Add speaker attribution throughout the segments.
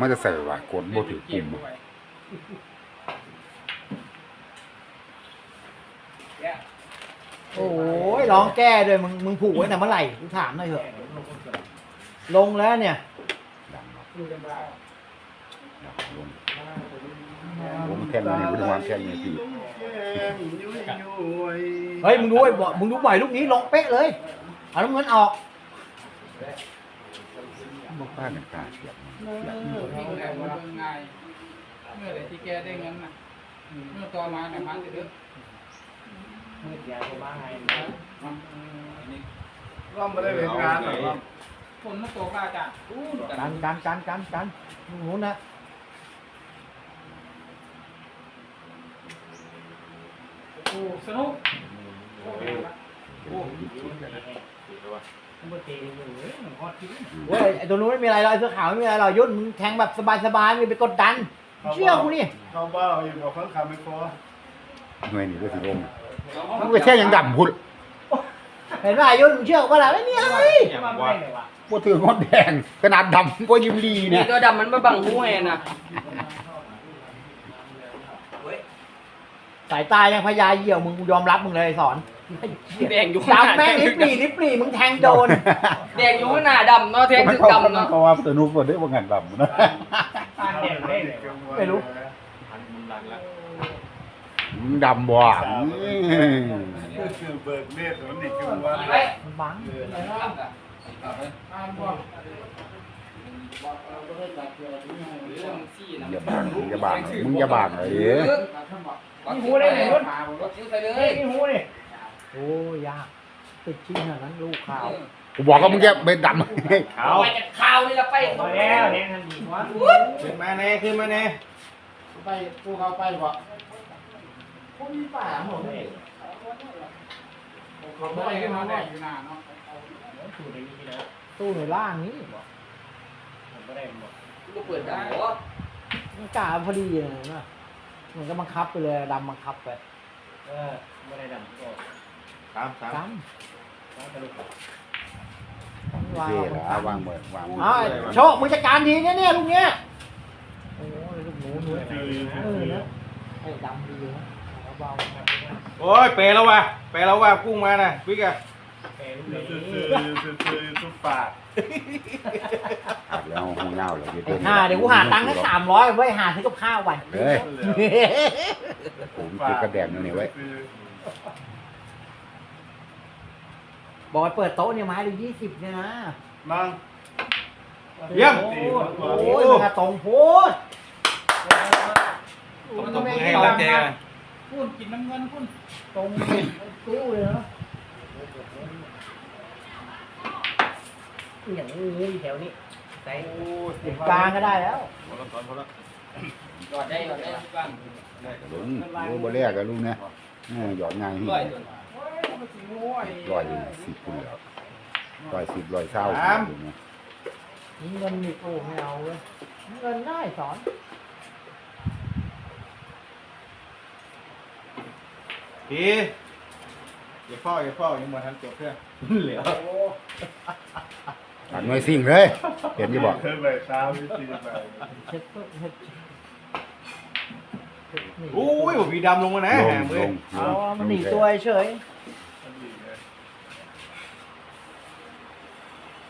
Speaker 1: มันจะใส่ว่ากดบ่ถือปุ่มอะ
Speaker 2: โอ้ยร้องแก้ด้วยมึงมึงผูกไว้แต่เมื่อไหร่กูถามหน่อยเถอะ ลงแล้วเนี่ย
Speaker 1: ดังเนาะลงลงแท่นนี่บ่ได้วางแท่นนี่พี่
Speaker 2: เฮ้ยมึงดูไอ้บ่มึงดูบ่อยลูกนี้ลงเป๊ะเลยเอาลูกเงินออก
Speaker 1: บ่พากันกล้าเสียบมัน
Speaker 3: เออวิ่งแล้วมันเป็นไงเมื่อไหร่ที่แกได้เงินน่ะเมื่อต่อมาเนี่ยมันจะเดือด
Speaker 4: ร่ำไม่ได้เป็นงานหรอก
Speaker 3: คนมันโตกล้าจ้ะอู้
Speaker 2: กันกันกันกันกันมึงนู้นนะ
Speaker 3: โอ้สนุก
Speaker 2: เว้ยไอ้ตัวนู้นไม่มีอะไรหรอกไอ้เสื้อขาวไม่มีอะไรหรอกยุ่นมึงแทงแบบสบายๆไม่ไปกดดัน เชื่อกูนี่
Speaker 4: เขาบ้าอยู่บอกเขาคำไม่พอ
Speaker 1: หน่วยนี่ก็สิลงมันไปแท่ยังดำพุ่น
Speaker 2: เห็นป่ะยุ่นมึงเชื่อกูปะล่ะไม่มีอะไร
Speaker 1: บ่ถืองดแดงขนาดดำบ่ยิ้มลี
Speaker 5: นี่
Speaker 1: เนี่ย
Speaker 5: ตัวดำมันมาบังหูให้นะ
Speaker 2: สายตายังพยาเหี่ยวมึงกูยอมรับมึงเลยไอ้สอน
Speaker 5: แดงอยู่ข้างหน้า
Speaker 2: ดำแม่งลิบหลีลิบหลีมึงแทงโดน
Speaker 5: แดงอยู่ข้างหน้าดำเนาะแทง
Speaker 1: มัน
Speaker 5: ถึง
Speaker 1: เขา
Speaker 5: ดำเนาะ
Speaker 1: เขาว่าสนุกบ่ได้บ่งันดำนะ
Speaker 2: ไม่รู้
Speaker 1: มึงดำบ่อืม
Speaker 4: คือเบิกเนตรมันนี่คือว่า
Speaker 2: มันบัง
Speaker 3: อ่านบ่
Speaker 1: อย่าบางมึงอย่าบางมึงอย่าบางเลย
Speaker 3: นี่หูได้ไหนรถมาบ่รถ
Speaker 5: ยิ้วไปเล
Speaker 3: เฮ้
Speaker 5: ย
Speaker 3: ยนี่หูนี่
Speaker 2: โอ้ยากติดชิ้นขนาดนั้นลูกข่าว
Speaker 1: กูบอกว่ามึงจะไปดำ
Speaker 5: เอาไปจากข่าวนี่ละไป
Speaker 3: แล้วเนี่ยทันทีวะ
Speaker 4: ขึ้นมาแน่ขึ้นมาแน่
Speaker 3: ไปกูเขาไปบ่
Speaker 2: พวกนี้ป่าหมดเลย
Speaker 3: เขาไปขึ้นมาได้อยู่นานเนาะ
Speaker 2: ตู้ในล่างนี้
Speaker 5: ก็เปิดได้บ่
Speaker 2: มันกล้าพอดีเลยนะมันก็บังคับไปเลยดำบังคับไป
Speaker 4: สามสาม
Speaker 2: ซ้ำ
Speaker 1: โอเคแล้วเอาวางมือวางมือ
Speaker 2: เอาไอ้โชคมึงจัดการดีเนี่ยเนี่ยลูกเนี้ยโอ้ยลูกหนูหนูเออนะไอ้ดำดีนะเบา
Speaker 4: โอ้ยเปแล้วว่ะเปแล้วว่ะกุ้งมาน่ะวิกอะ
Speaker 6: ซื้อซื้อซื้อซื้อทุกปาก
Speaker 1: แล้วห้องเงาเลย
Speaker 2: ๆไอ้ห่าเดี๋ยวกูหาตังค์ให้สามร้อยไว้หาซื้อกับข้าววัน
Speaker 1: เฮ้ยผมติดกระแดงนี่ไว้
Speaker 2: บอกให้เปิดโต๊ะเนี่ยไม้ละยี่สิบเนี่ยนะ
Speaker 6: มั่ง
Speaker 4: เยี่ยม
Speaker 2: โอ้ยมันกระตรงโพด
Speaker 4: ผมตบมือให้กำลังใจกัน
Speaker 3: พูดกินน้ำเงินพูด
Speaker 2: ตรงติ้วเลยเนาะอย่างนี้แถวนี้ใส่กลางก็ได้แล้ว
Speaker 4: พอแล้วพอแล้ว
Speaker 5: กอดได้กอดได้ทุกบ้าน
Speaker 1: ลุงรู้บ่แรกกับลุงนะเออหยอดง่ายที่
Speaker 5: ร้อยตัว
Speaker 3: โอ้ยมันสิโง่ไอ้
Speaker 1: ร้อยสิบคุณแล้วร้อยสิบร้อยเศร้า
Speaker 2: มีเงินมีโอ้ไม่เอาเว้ยมีเงินได้สอน
Speaker 4: พี่อย่าเฝ้าอย่าเฝ้ายังมาทันจบเพื่อนเหลือ
Speaker 1: ตัดหน่วยสิ่งเลย เห็นยี่บอก
Speaker 6: เคยไปเช้าวิธีไป
Speaker 2: เช็ดเพิ่มเช็ดเช็ดนี่
Speaker 4: โอ้ยผมมีดำลงมานะ
Speaker 1: ล
Speaker 4: แห
Speaker 1: ง
Speaker 4: ม
Speaker 1: ล
Speaker 4: เว้ย
Speaker 1: ง
Speaker 2: เอามันหนีตัวเฉย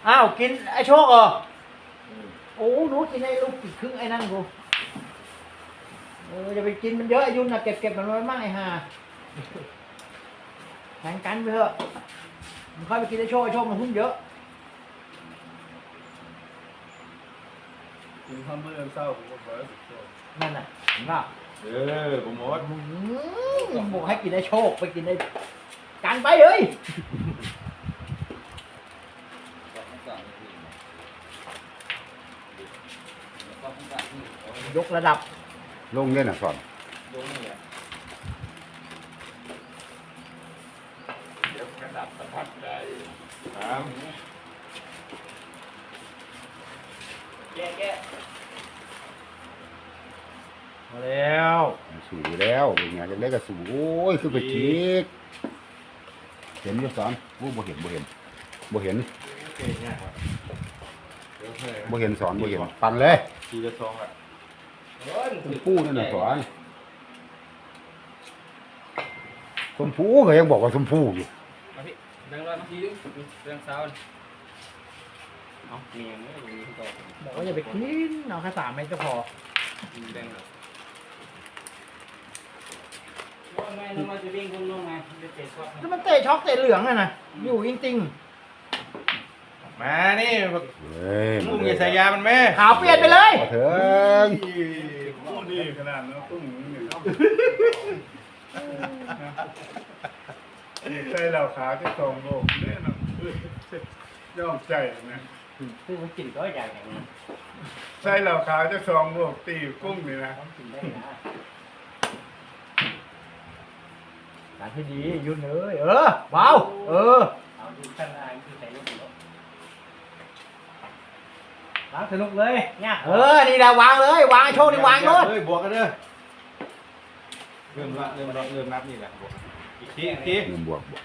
Speaker 2: อ้าวกินไอ้โชคเหรอโอ้หนูกินไอ้ลูกกี่ครึ่งไอ้นั่นกูเออจะไปกินมันเยอะไอายุนนะเก็บเก็บมันไว้มั่งไอ้ห่าแข่งกันไปเถอะมันค่อยไปกินไอ้โชคไอ้โชคมันหุ้นเยอะ
Speaker 6: กินข้าวมื้อเช้าผมก็เบิร์ดโซ่
Speaker 2: นั่นน่ะเห็นป่ะ
Speaker 4: เออผมหมด
Speaker 2: อืมบอกให้กินไอ้โชคไปกินไอ้กันไปเฮ้ย ยกระดับ
Speaker 1: ลงเล่นอะสอน
Speaker 4: สาม
Speaker 5: แก้แก้
Speaker 4: มาแล้ว
Speaker 1: สูแล้วเป็นไงจะเล็กก็สูโอ้ยคือไปจิกเห็นยี่สอนโอ้บ่เห็นบ่เห็นบ่เห็น
Speaker 4: โอเคเนี่ยครับ
Speaker 1: บ่เห็นสอนบ่เห็นปั่นเลย
Speaker 4: เสี่จะสองอะ
Speaker 5: เฮ้ย
Speaker 1: ชมพูนั่นน่ะสอนชมพูก็ยังบอกว่าชมพูอยู่
Speaker 5: มาพี่แบงค์ร้อยมาทีนึงแบงค์สาวเอาเมียไม่รู้ต่อ
Speaker 2: บอกว่าอย่าไปกินเอาแค่สามเม็ดก็พอ
Speaker 5: แบงค์ว่าไงน้องมาจะวิ่งคุณน้องไงจะเตะช็อต
Speaker 2: แล้วมันเตะช็อกเตะเหลืองอะนะอยู่จริง
Speaker 4: มานี่
Speaker 1: เฮ้ย
Speaker 4: มึงอย่าใส่ยามันแม่
Speaker 2: ๆขาวเปลี่ยนไปเลย
Speaker 1: ขอเถิง
Speaker 6: โอ้ดีขนาดนั้นตุ้งนี่เนาะใส่เหล่าขาวที่สองโลกเนี่ยเนาะยอมใจนะ
Speaker 5: คือมันกินก็ใหญ่อย่างนี้
Speaker 6: ใส่เหล่าขาวที่สองโลกตีกุ้งนี่นะ
Speaker 5: กินได้นะ
Speaker 2: การที่ดียุ่นเลยเออเบาเออ
Speaker 5: เอาดูข้างในคือใส่ลูกหัว
Speaker 2: ล้าง สนุกเลยเนี่ยเออ นี่แหละวางเลยวางไอ้โชคนี่วางโน่น
Speaker 4: เฮ้ยบวกกันเด้อเริ่มละเริ่มละเริ่มนับนี่แหละบวกอีกทีอีกที
Speaker 1: เงินบวกบวก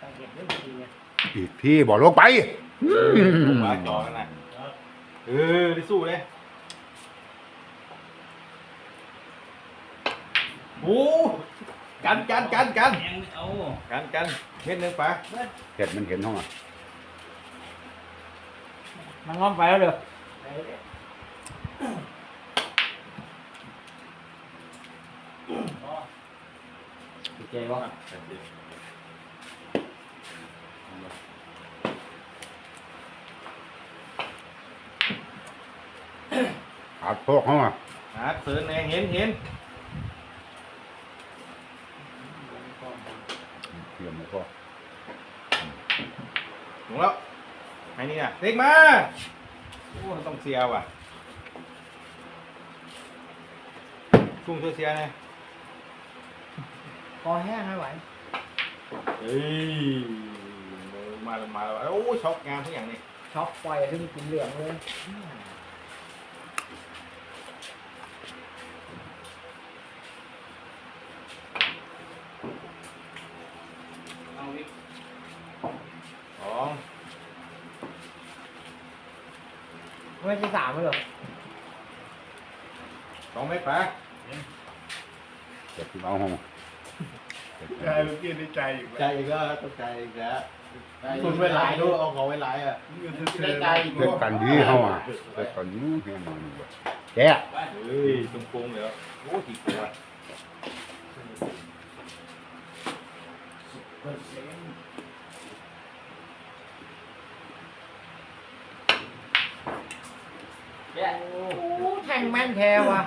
Speaker 5: ต้องเก็บเรื่องดีไง
Speaker 1: อีกที่บอกลงไป
Speaker 4: ลงมาต่อกันนะเออได้สู้เลยโอ้ กันกันกันกัน
Speaker 5: แองเอา
Speaker 4: กันกันเม็ดหนึงไป
Speaker 1: เห็ดมันเห็นห้องอะ
Speaker 2: มันงอมไปแล้วเด้อเจ๊วะ
Speaker 1: ขาดโพกห้องอะ
Speaker 4: หาเสือแนงเห็นเห็น
Speaker 1: เตรียมมาพอ
Speaker 4: ถึงแล้วไอ้นี่อะเด็กมาโอ้ต้องเสียว่ะชุ่มช่วยเสียไง
Speaker 2: คอแห้งไม่ไหว
Speaker 4: เฮ้ยมาแล้วมาแล้วโอ้ยช็อกงามทุกอย่างนี่
Speaker 2: ช็อกปล่อยขึ้นกินเหลืองเลย
Speaker 5: เอาวิ
Speaker 4: สอง
Speaker 2: ไม่ใช่สามเลยเหรอ
Speaker 4: สองเม็ดไป
Speaker 1: เก็บที่เอาห้อง
Speaker 6: ใจเมื่อกี้ในใจอีก
Speaker 4: ใจ
Speaker 6: แล้ว
Speaker 4: อีกแล้วต้องใจอีกแล้วคุณไว้หลายด้วยเอาของไว้หลายอะ
Speaker 6: ได้ใจอีก
Speaker 1: เก็บกันดีห้องอะเก็บกันดีแห้งมันดีกว่าแกะ
Speaker 4: เฮ้ยตรงปรุงเลยโอ้กี่ตัว
Speaker 5: แย่
Speaker 2: โอ้แท งแม่นแท้ว่ะ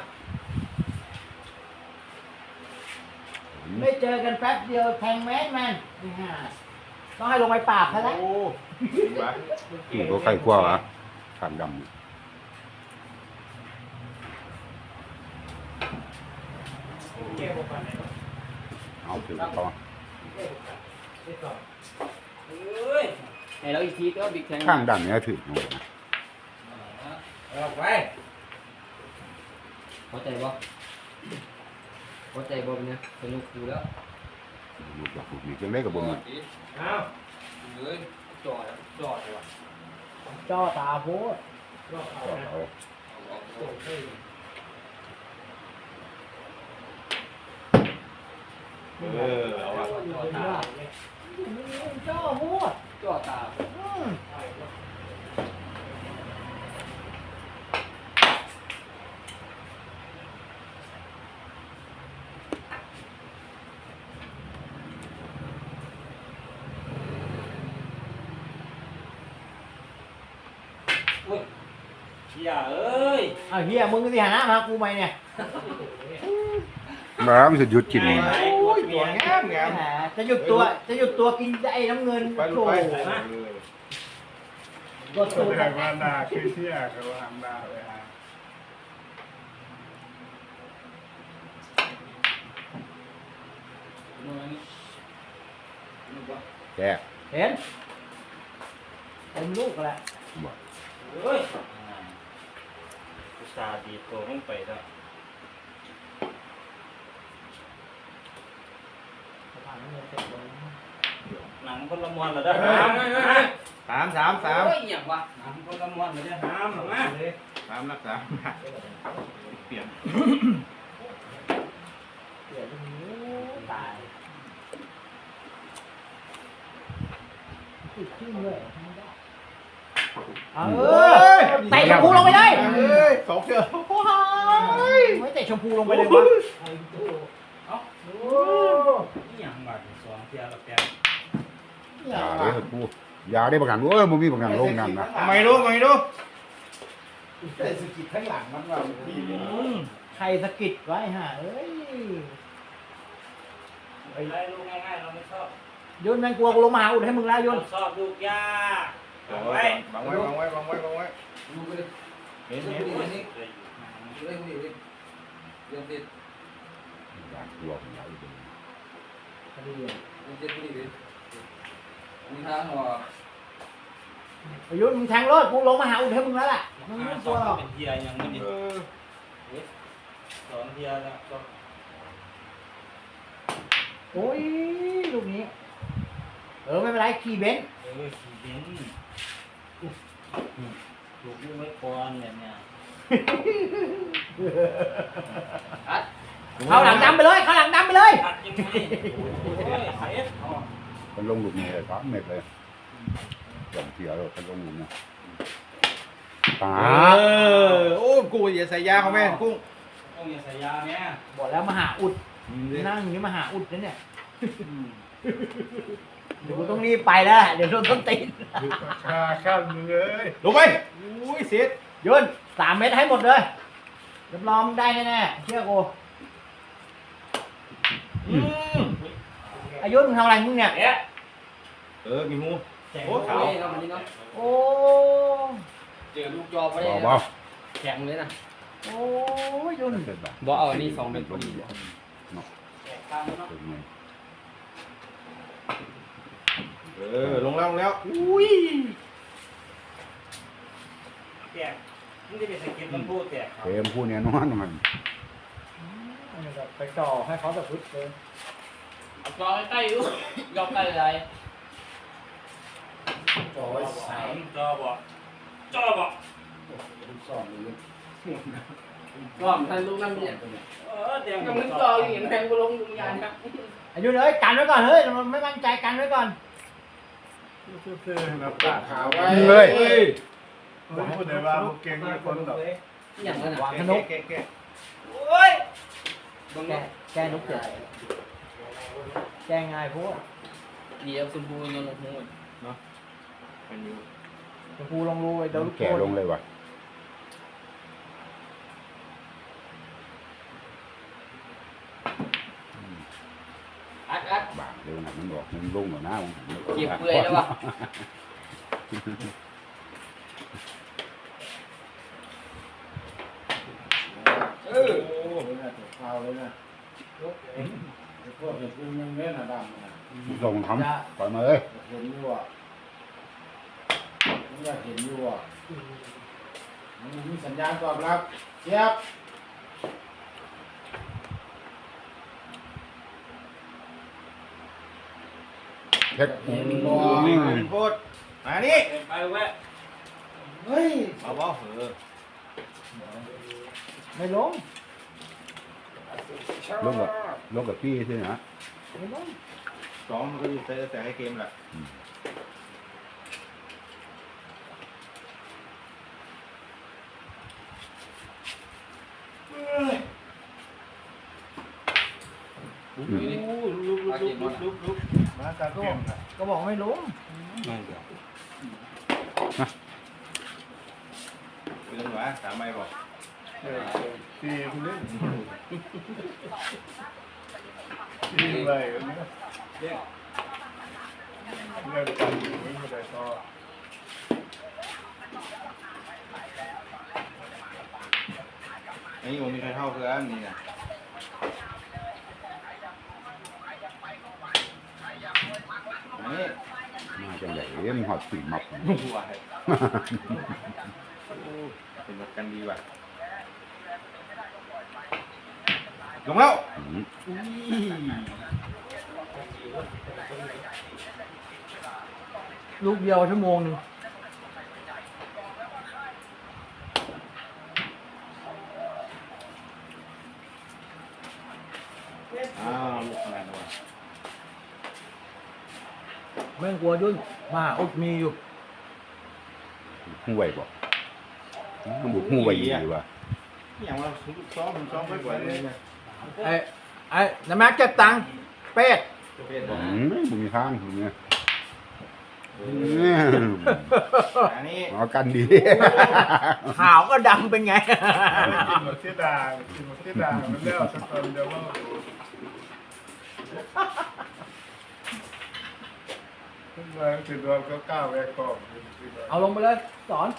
Speaker 2: ไม่เจอกันแป๊บเดียวแทงแม่นแม่นนี่ฮะต้องให้ลงไปปราบเขาแล้ว
Speaker 4: โอ้ไป
Speaker 1: มันก็ใกล้กว่าอะขันดำเอาถึงต่อ
Speaker 5: เอ้ยให้เราอีกทีก็บิ๊กแทง
Speaker 1: ข้างดำเนี่ยถึงอยู่นะ
Speaker 5: เอาไป พอใจบ่พอใจบ่เนี่ยสนุกดูแล้ว
Speaker 1: ลูกหลักลูกนี่จังได้กับบนมัน
Speaker 5: อ้าวเฮ้ยจอดจอดเลยว่ะ
Speaker 2: จ้อตาโพด
Speaker 1: เอา
Speaker 4: เออเอาละ
Speaker 5: จอดตา
Speaker 2: จ้อโพด
Speaker 5: จอดตา
Speaker 2: อืม
Speaker 5: อย่าเอ้ย
Speaker 2: เอาเฮียมึงสิหาหน้ามากูไหมเนี่ย
Speaker 1: มามันจะหยุดกินมัน
Speaker 4: โอ้ยตัวงามงาม
Speaker 2: แหมจะหยุดตัวจะหยุดตัวกินไอ้น้ำเงิน
Speaker 4: ไปลู
Speaker 2: โถ
Speaker 4: กไป
Speaker 2: กดตัว
Speaker 6: แสดงว่านาคือเที่ยเขาทำนาเลยฮะ
Speaker 1: แกะ
Speaker 2: เห็นเต็มลูกแล้ว
Speaker 1: บอก
Speaker 5: เฮ้ยอุต ส่าห์ดีตัวลงไปแล้ว
Speaker 2: ผ่านน้ำเงินเสร็จแล้ว
Speaker 5: นังคนละมวนเหรอเด้อ
Speaker 4: สามสามสาม
Speaker 5: โอ้ยอย่างวะหนังคนละมวนเหรอเด้อหามหรอมา
Speaker 4: สามรักสามเปลี่ยน
Speaker 2: เดี๋ยวตรงนี้ตายติดขึ้นเลยไม่ได้เออเตะชมพูลงไปเลย
Speaker 1: เอ้ยสองเชือก
Speaker 2: โอ้ยไม่เตะชมพูลงไปเลยวะ
Speaker 5: นี่อย่างบาดสองเทียละแปด
Speaker 1: อย่าได้กูอย่าได้ประกันเอ้ยมึงมีประกันลงนั่นนะ
Speaker 4: ทำไมรู้ทำไมรู้
Speaker 6: แต่สกิดข้างหลังมันว่าที่นี่
Speaker 2: ใครสะกิดไว้ฮะเอ้ย
Speaker 5: ไปไล่ลูกง่ายๆเราไม่ชอบ
Speaker 2: ยนต์แมงกลัวกูลงมาหาอุดให้มึงแล้วย
Speaker 5: เรา
Speaker 2: นต์
Speaker 5: ชอบลูกยาก
Speaker 4: บัง
Speaker 5: เอา
Speaker 4: ไว้
Speaker 5: ไว้
Speaker 4: บังไว้บังไว้บังไว้บังไว้
Speaker 3: ดูไปเลย
Speaker 4: เห็น
Speaker 3: ดู
Speaker 4: เห็น
Speaker 3: ไปเล ยดูเลยดูเลยเรียนติด
Speaker 1: อยากตัวของเราอยู่
Speaker 3: เรียนติดดูดิมีทางหัว
Speaker 2: ยนต์มึงแทงรถกูลงมาหาอุดให้มึงแล้วล่ะมึงไม่ก
Speaker 5: ส
Speaker 2: ลั
Speaker 5: อ
Speaker 2: ว
Speaker 5: ง
Speaker 2: หรอก
Speaker 5: เป็นเทียอย่างนี้
Speaker 4: เออ
Speaker 5: สองเทียแล้วก็
Speaker 2: โอ้ยลูกนี้ เออไม่เป็นไรขี่เบนซ์
Speaker 5: เออขี่บินถูกลูกไม่ก่อนเนี่ยเนี่ย
Speaker 3: อัด
Speaker 2: เข้าหลังดำไปเลย เข้าหลังดำไปเลย
Speaker 5: ตัดยังไงโอ้ยเสีย
Speaker 1: เป็นลงหลุมเลยสามเมตรเลยสองเชือกเลยเป็นลงหลุมนะตา
Speaker 4: เออ โอ้กูอย่าใส่ยาเขาแม่กุ้ง
Speaker 5: ต้องอย่าใส่ยาแม่
Speaker 2: บอกแล้วมาหาอุด นั่งอย่างนี้มาหาอุดนะเนี่ย เดี๋ยวกูต้องรีบไปแล้ว เดี๋ยวโดนต้นตีน
Speaker 6: คาขั้นเลย
Speaker 4: ลงไปอุ้ยเสียด
Speaker 2: ยนต์ สามเม็ดให้หมดเลยรับรองมึงได้แน่ๆเชื่อกู
Speaker 4: อืม
Speaker 2: อายุมึงทำอะไรมึงเนี่ย
Speaker 5: เอ๊ะ
Speaker 4: เออมีหู
Speaker 5: แจก
Speaker 4: โอ้
Speaker 5: เขา
Speaker 4: ขาว
Speaker 3: นี่ครับวันนี้เนาะ
Speaker 2: โอ้
Speaker 3: เจอลูกจอไป
Speaker 1: บ
Speaker 3: เล
Speaker 1: อก
Speaker 3: ย
Speaker 1: ว่า
Speaker 3: แข็งเลยนะ
Speaker 2: โอ้ยยุน
Speaker 1: เสร็จแบบ
Speaker 3: บอกเอาอันนี้สองเม็ดพอดี
Speaker 5: แจกตามเนาะ
Speaker 1: เป็นไง
Speaker 4: เออ ลงแล้วลงแล้ว
Speaker 2: อุ้ย
Speaker 5: แจก มึงจะไปสกิปมันพูดแจกเขา
Speaker 1: เกมผู้เนี้ยนอนมัน
Speaker 2: ไปจ่อให้เขาแบบพึ่เลย
Speaker 3: จอใกล้ๆอยู่ยอมใกล้เลย
Speaker 5: จอสามจอบอกจอบอก
Speaker 3: ก็ท่านลูกนั่งเนี่ย
Speaker 5: เออเดี๋ยว
Speaker 3: ยังมึงจออยู่เห็นแพงกูลงดุงยานครับ
Speaker 2: อายุเอ้ยกันไว้ก่อนเฮ้ยมันไม่มั่นใจกันไว้ก่อน
Speaker 6: เสื้อนะปากขาวไว้
Speaker 1: เลย
Speaker 4: เฮ้ย
Speaker 6: ผมพูดได้ว่าพวกเก่งมีคนดอก
Speaker 3: อย่างนั้น
Speaker 2: วา
Speaker 3: อะ
Speaker 2: งขนก
Speaker 4: แกะแกะ
Speaker 5: โอ้ย
Speaker 3: ตรง
Speaker 2: แก้
Speaker 3: นี้
Speaker 2: แก้นกเจ็ดแก้ง่ายพวก
Speaker 3: เดี๋ยวสมบูรณ์ยังลงหัว
Speaker 4: มันอยู่
Speaker 2: ชมพูลงรูไปเดี๋ยวลูก
Speaker 1: แก่ลงเลยว่ะ
Speaker 3: อัดอัด
Speaker 1: บางเร็วนะมันบอกมันลงหน่อยนะมัน
Speaker 3: เก็บเปื่อยแล้ววะ
Speaker 6: เออข้าวเลยนะพวกเห็ดพึ่งยังเล่นอะดำนะ
Speaker 1: ลงทำปล่อยมาเลย
Speaker 6: เห็นอยู่อะผมอยากเห็นอยู่อะมันมีสัญญาณตอบรับเจี๊ยบ
Speaker 1: เช็ด
Speaker 6: เห็น
Speaker 1: อื
Speaker 6: บ่
Speaker 1: ม
Speaker 4: เป็นโพดมานี่
Speaker 5: ไปแวะ
Speaker 6: เฮ้ย
Speaker 4: เอาเปล่าเออ
Speaker 2: ไม่ลง
Speaker 1: ลงกับลงกับพี่ใช่ไหม
Speaker 2: ไม่ลง
Speaker 4: สองมันก็อยู่แต่แต่ให้เกมแหละ
Speaker 1: อืม
Speaker 5: ลุกลุกลุกลุกลุกลุก
Speaker 6: มาจากเกมนะ
Speaker 2: ก็บอกไม่ลง
Speaker 1: ไม่เดี๋ยว
Speaker 4: เป็นวะสามใบบอก
Speaker 6: เออตีคุณเล่นตีอะไรกันเนี่ยเรื่องการอยู่ไม่ได้ต่อ
Speaker 4: อันนี้ผมมีใครเท่าคืออันนี้นะอันนี้
Speaker 1: มาจังไหนมันหอดสีมับ
Speaker 4: หัว เป็นแบบกันดีว่ะลงแล้ว
Speaker 1: อืม
Speaker 4: อ
Speaker 2: ลูกเดียวชั่วโมงหนึ่ง
Speaker 4: อ้าวลูกขนาดนั้นวะ
Speaker 2: แม่งกลัวยุ่นมาอุดมีอยู่
Speaker 1: ห่วยบ่ มันบุกห่วยดีว่ะ
Speaker 4: อย่างว่าซ้อมซ้อมไม่ไหวเลยเนี่ย
Speaker 2: ไอ้ไอ้น้ำมักเก็บตังค์เป็ด
Speaker 4: จะเป็น
Speaker 1: อืมบุมีทางบุมีอืม
Speaker 4: อันนี้
Speaker 1: เอากันดี
Speaker 2: ข่าวก็ดำเป็นไง
Speaker 6: กินหมดที่ดากินหมดที่ดามันเลี้ยวสักคนเดียวว่าขึ้นมาถึงรวมก็ก้าวแวกกอง
Speaker 2: เอาลงไปเลยสอน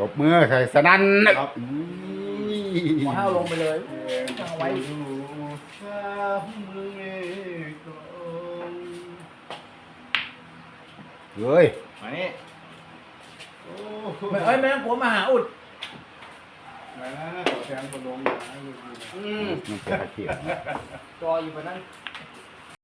Speaker 1: ตบมือใส่สนั่น
Speaker 4: ครับ
Speaker 1: อุ้ย
Speaker 2: หมอให้เอาลงไปเลยตั้งเอาไว้
Speaker 1: เฮ้ย
Speaker 4: อันนี้
Speaker 2: ไม่เอ้ยไม่ต้องกลัวมาหาอุด
Speaker 6: มาขอแทนคนลงมา
Speaker 4: อืม
Speaker 1: มันเป็นตะเกียบ
Speaker 2: จออยู่บนนั้น
Speaker 6: เ